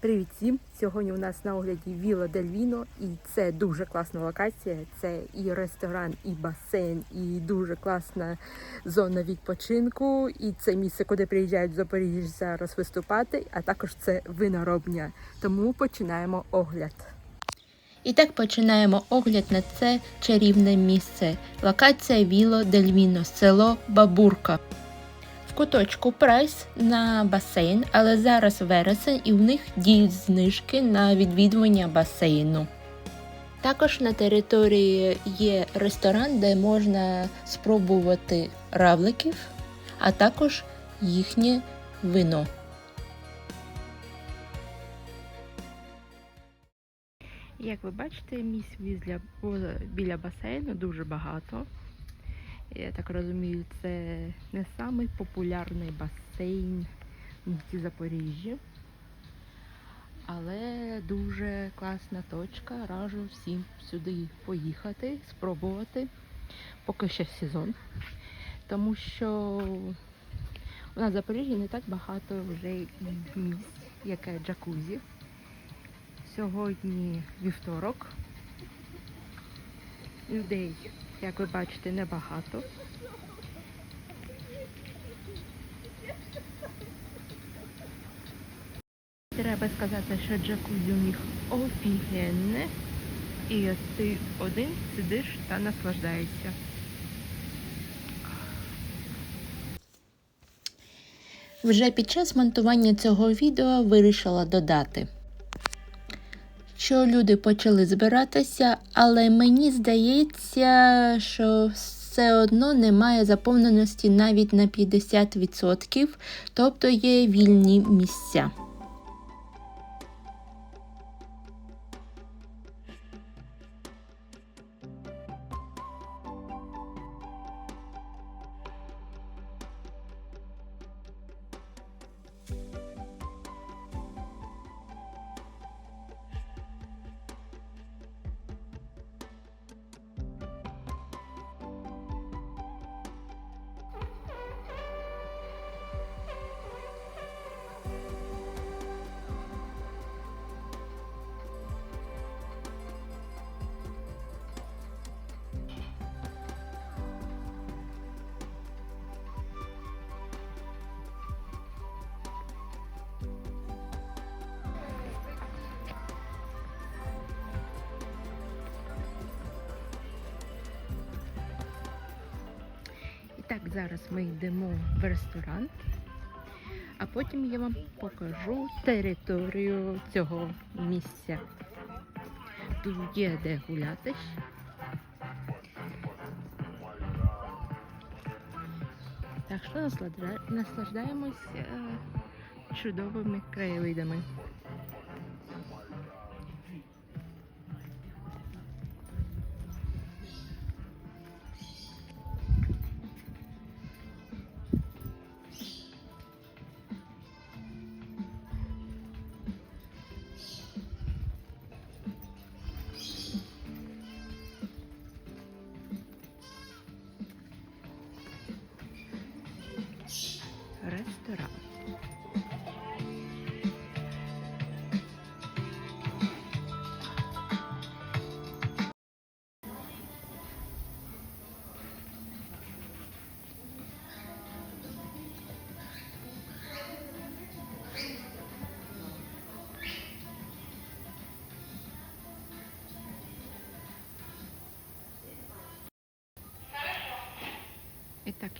Привіт всім! Сьогодні у нас на огляді Віла Дель Віно, і це дуже класна локація. Це і ресторан, і басейн, і дуже класна зона відпочинку. І це місце, куди приїжджають Запоріжжя зараз виступати, а також це виноробня. Тому починаємо огляд. І так починаємо огляд на це чарівне місце. Локація Віло Дель Віно, село Бабурка. Куточку прайс на басейн, але зараз вересень і в них діють знижки на відвідування басейну. Також на території є ресторан, де можна спробувати равликів, а також їхнє вино. Як ви бачите, місць біля басейну дуже багато. Я так розумію, це не самий популярний басейн в місті Запоріжжя. Але дуже класна точка. Раджу всім сюди поїхати, спробувати. Поки ще сезон. Тому що у нас в Запоріжжі не так багато вже місць, яке джакузі. Сьогодні вівторок. Людей, як ви бачите, небагато. Треба сказати, що джакузі у них офігенне. І ти один сидиш та наслаждаєшся. Вже під час монтування цього відео вирішила додати, що люди почали збиратися, але мені здається, що все одно немає заповненості навіть на 50%, тобто є вільні місця. Зараз ми йдемо в ресторан, а потім я вам покажу територію цього місця. Тут є де гуляти. Так що наслаждаємось е, чудовими краєвидами.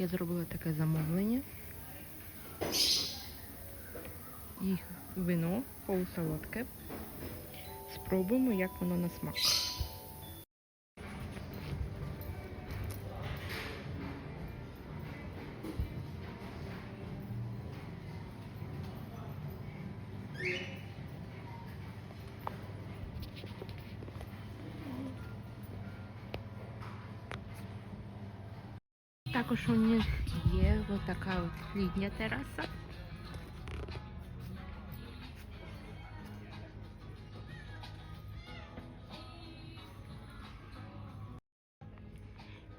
Я зробила таке замовлення. І вино полусолодке. Спробуємо, як воно на смак. У них є отака от літня тераса.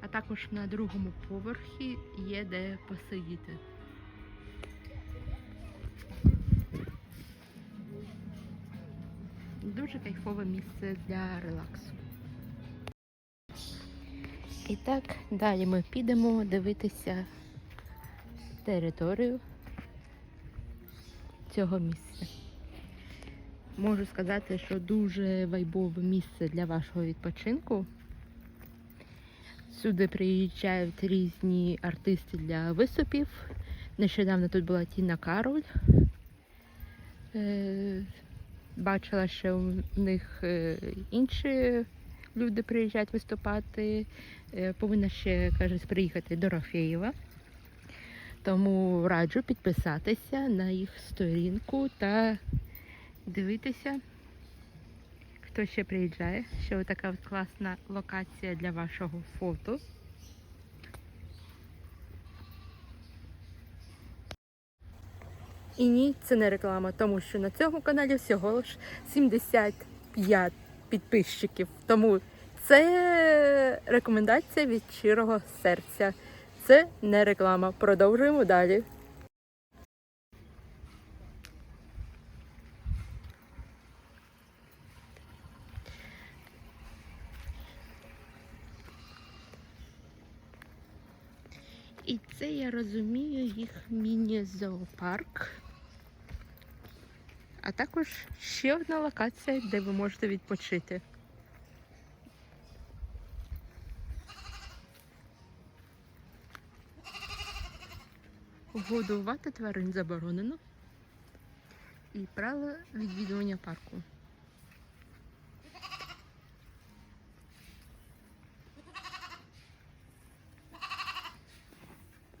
А також на другому поверхі є де посидіти. Дуже кайфове місце для релаксу. І так, далі ми підемо дивитися територію цього місця. Можу сказати, що дуже вайбове місце для вашого відпочинку. Сюди приїжджають різні артисти для виступів. Нещодавно тут була Тіна Кароль. Е, Бачила, що у них е, інші люди приїжджають виступати. Е, Повинна ще, каже, приїхати Дорофєєва. Тому раджу підписатися на їх сторінку та дивитися, хто ще приїжджає. Ще така класна локація для вашого фото. І ні, це не реклама, тому що на цьому каналі всього лиш 75 підписчиків. Тому це рекомендація від щирого серця. Це не реклама. Продовжуємо далі. І це я розумію їх міні-зоопарк. А також ще одна локація, де ви можете відпочити. Годувати тварин заборонено. І правила відвідування парку.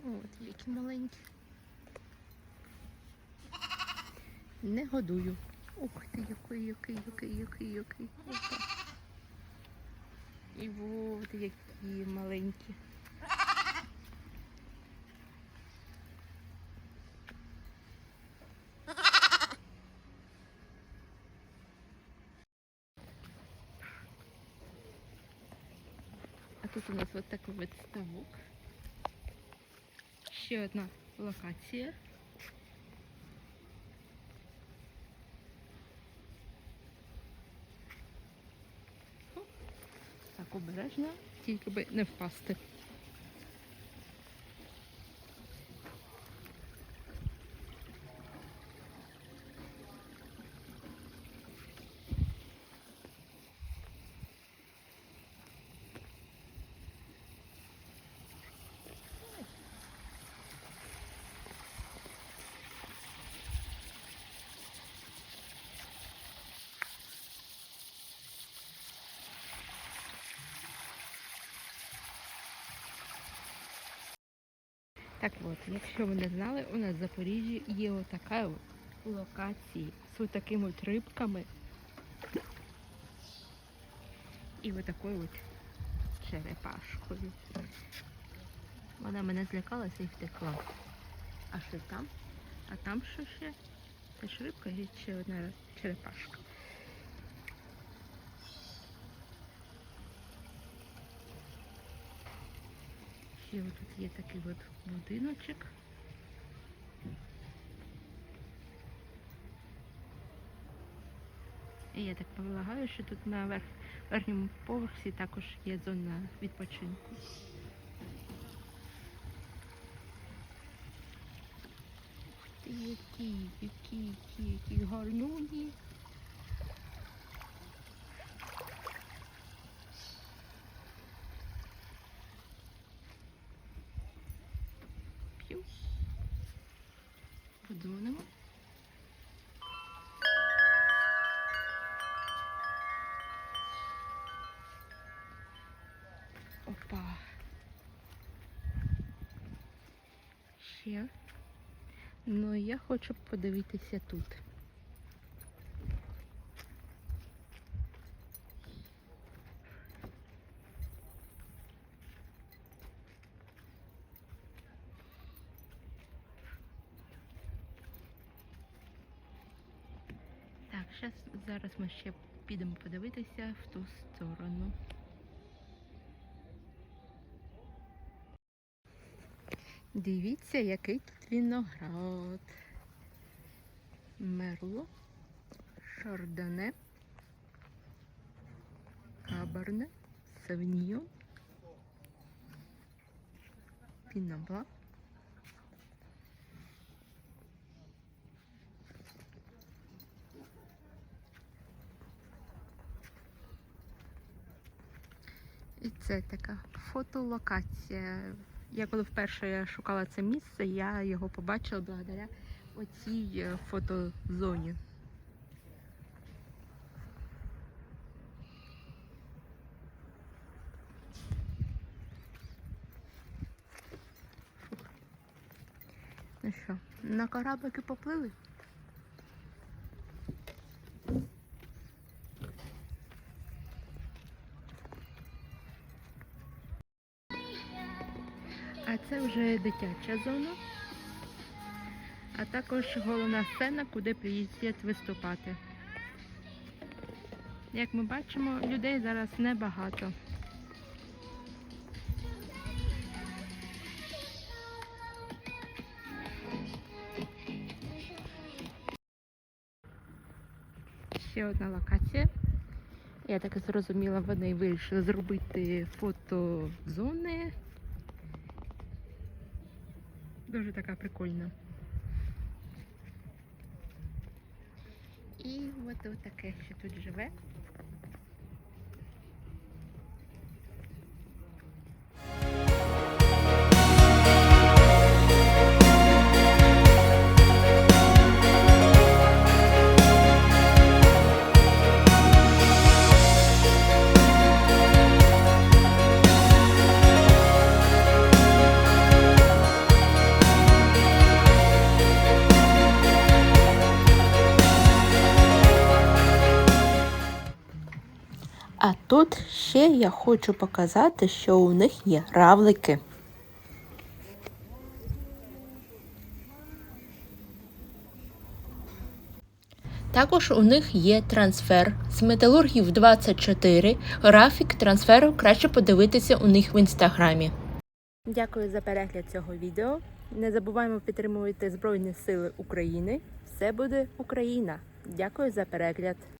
От, які маленькі. Не годую. Ух ти, який, який, який, який, який. І от які маленькі. А тут у нас от такий от ставок. Ще одна локація. Так, обережно, тільки би не впасти. Так от, якщо ви не знали, у нас в Запоріжжі є отака от локація з такими от рибками. І отакою от черепашкою. Вона мене злякалася і втекла. А що там? А там що ще? Теж рибка і ще одна черепашка. Ще тут є такий от будиночок. І я так полагаю, що тут на верх, верхньому поверсі також є зона відпочинку. Ух ти, які, які, які, які гарнюні. Ще. Ну, я хочу подивитися тут. Так, зараз ми ще підемо подивитися в ту сторону. Дивіться, який тут виноград. Мерло, шардоне Кабарне, Савньйон, Пінабла. І це така фотолокація. Я коли вперше шукала це місце, я його побачила благодаря оцій е, фотозоні. Ну що, на кораблики поплили? Це вже дитяча зона, а також головна сцена, куди приїздять виступати. Як ми бачимо, людей зараз небагато. Ще одна локація. Я так зрозуміла, вони вирішили зробити фотозони. Дуже така прикольна. І от, таке, що тут живе. Ще я хочу показати, що у них є равлики. Також у них є трансфер з металургів 24. Графік трансферу краще подивитися у них в інстаграмі. Дякую за перегляд цього відео. Не забуваємо підтримувати Збройні Сили України. Все буде Україна. Дякую за перегляд.